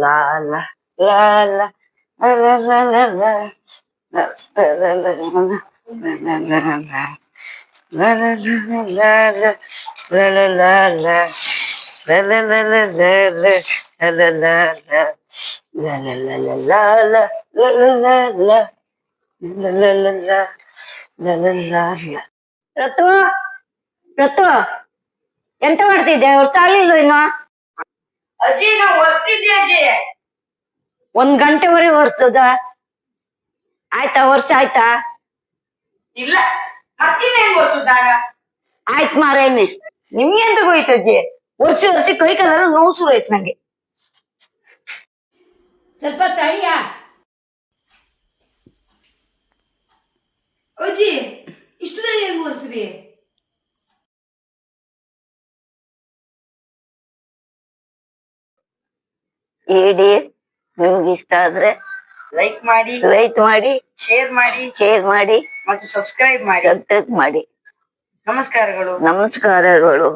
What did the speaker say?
லா லா லா லா ರತ್ತು ರತ್ತು ಎಂತ ಮಾಡ್ತಿದ್ದೆ ಹೊತ್ತಾಗ್ಲಿಲ್ವ ಇನ್ನು ಅಜ್ಜಿ ನಾವು ಹೊಸ್ತಿದ್ದೆ ಅಜ್ಜಿ? ಒಂದ್ ಗಂಟೆವರೆಗೆ ಹೊರ್ಸದ? ಆಯ್ತಾ ವರ್ಷ ಆಯ್ತಾ? ಇಲ್ಲ ಮತ್ತಿನ್ನ ಹೆಂಗ್ ಹೊಸುದಾಗ ಆಯ್ತ್ ಮಾರೇನೆ ನಿಮ್ಗೆ ಎಂತ ಹೋಯ್ತು ಅಜ್ಜಿ? ವರ್ಷ ಒರ್ಸಿ ಕೈ ಕಾಲೆಲ್ಲ ನೋವು ಶುರು ಆಯ್ತು ನಂಗೆ. ಸ್ವಲ್ಪ ತಳಿಯ ಅಜ್ಜಿ ಇಷ್ಟು ಹೆಂಗ್ ಹೆಂಗ್ ಇಡಿ ನಿಮ್ಗೆ ಇಷ್ಟ ಆದ್ರೆ ಲೈಕ್ ಮಾಡಿ ಲೈಕ್ ಮಾಡಿ ಶೇರ್ ಮಾಡಿ ಶೇರ್ ಮಾಡಿ ಮತ್ತು ಸಬ್ಸ್ಕ್ರೈಬ್ ಮಾಡಿ. ಸಬ್ಸ್ಕ್ರೈಬ್ ಮಾಡಿ. ನಮಸ್ಕಾರಗಳು. ನಮಸ್ಕಾರಗಳು.